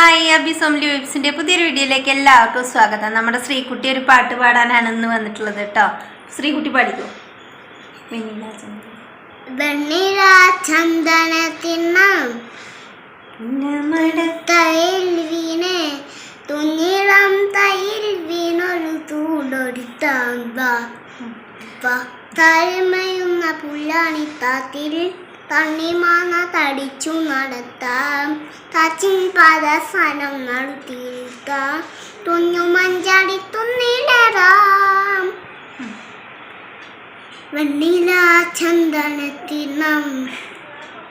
Hi Abi സോംലി വെബ്സിന്റെ പുതിയൊരു വീഡിയോയിലേക്ക് എല്ലാവർക്കും സ്വാഗതം. നമ്മുടെ ശ്രീകുട്ടി ഒരു പാട്ട് പാടാനാണ് ഇന്ന് വന്നിട്ടുള്ളത് കേട്ടോ. ശ്രീകുട്ടി പാടിക്കോ? വെണ്ണില ചന്ദ്രൻ. വെണ്ണില ചന്ദനത്തിന്നം തയിൽ വീണ് തുന്നിളം തയിൽ വീണൊരു തൂടൊരുത്താം തരുമയുന്ന പുല്ലാണിത്താത്തിൽ തണ്ണിമാങ്ങ തടിച്ചു നടത്താം. തച്ചിൻ സ്ഥലം നടത്തിയിരിക്കാം തുഞ്ഞു മഞ്ചാടി തുന്നിടറാം. വെണ്ണില ചന്ദനത്തിൽ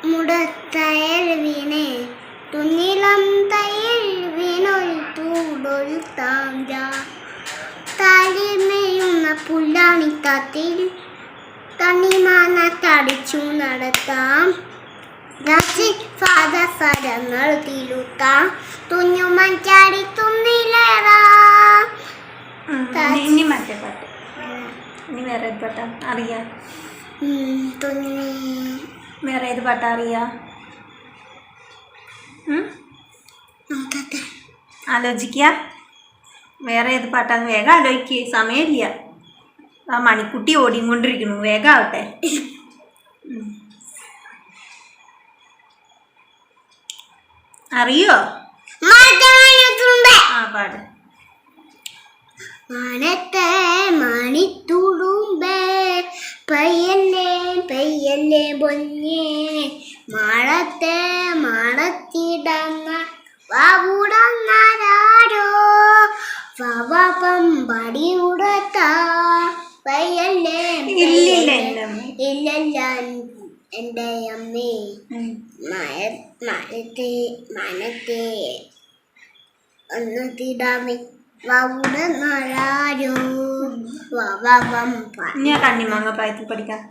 മുടത്തയൽ വീണേ തുന്നിലം തയ്യൽ വീണൊരു തൂടൊരു തലിമയുന്ന തണ്ണിമാന തടിച്ചു നടത്താം ഫാദസരങ്ങൾ തിരുത്താം. തുഞ്ഞു മഞ്ചാടി തുന്നിലേറാം ഇനി- മറ്റേ പാട്ട്. ഇനി വേറെ ഏത് പാട്ടാ? അറിയാ. ഉം, തുന്നി വേറെ ഏത് പാട്ടാ അറിയാ? ഉം? നോക്കട്ടെ. ആലോചിക്കുക വേറെ ഏത് പാട്ടാന്ന് വേഗം ആലോചിക്കുക സമയമില്ല. ആ മണിക്കുട്ടി ഓടിക്കൊണ്ടിരിക്കുന്നു. വേഗം ആവട്ടെ. അറിയോ ആ പാട്. മനത്തെ മണിത്തുടുമ്പേ പയ്യല്ലേ പയ്യല്ലേ പൊന്നേ. മഴത്തെ മണത്തിടങ്ങ വാവുടങ്ങാരോ വവപം പടിയുടത്ത ഇല്ലല്ല. എന്റെ അമ്മേ. മനത്തെ ഒന്ന് തിടാമേ. ഞാൻ തണ്ണിമാങ്ങ പായത്തിൽ പഠിക്കാം.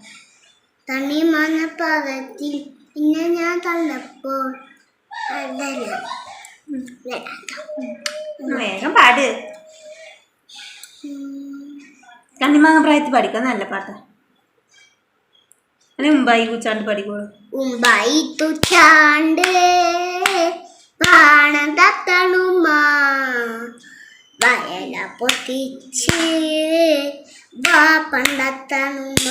തണ്ണിമാങ്ങ പാകത്തിൽ പിന്നെ ഞാൻ തന്നപ്പോൾ വേഗം പാട്. കണ്ണിമാങ്ങ പ്രായത്തിൽ പഠിക്കാൻ നല്ല പാട്ടാ. അല്ലെ മുമ്പായി കൂച്ചാണ്ട് പഠിക്കോളൂ ഉമ്പായി പാണം പണ്ടത്തണുമ്മ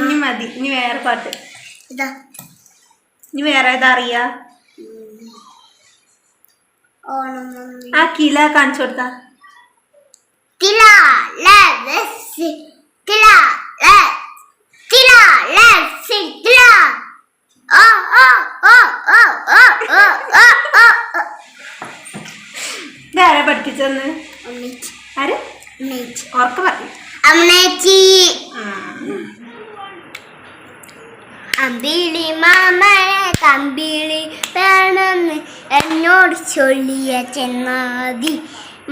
ഇനി മതി. ഇനി വേറെ പാട്ട്. ഇതാ. ഇനി വേറെ ഏതാ അറിയാ? ആ കില കാണിച്ചു കൊടുത്താ. let's see. Tila. Oh, oh, oh, oh, oh, oh, oh, oh, oh. ഇതാരാ പഠിപ്പിച്ചെന്ന് ആര്? ഓർക്ക പറഞ്ഞു അമ്മേച്ചി. അമ്പിളി മാമനെ തമ്പിളി വേണമെന്ന് എന്നോട് ചൊല്ലിയ ചെന്നാതി.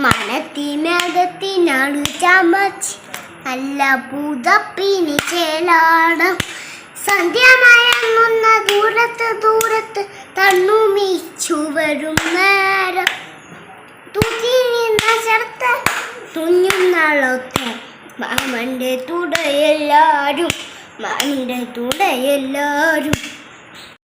മനത്തിനകത്തിനാളു ചമച്ച് നല്ല പുതപ്പിനി ചേലാടം. സന്ധ്യമയങ്ങുന്ന ദൂരത്ത് ദൂരത്ത് തണ്ണുമിച്ചു വരും നേരം. തുതിരി നശർത്ത് തുഞ്ഞുന്നാളൊക്കെ മാമന്റെ തുടയെല്ലാരും മാമിന്റെ തുടയെല്ലാരും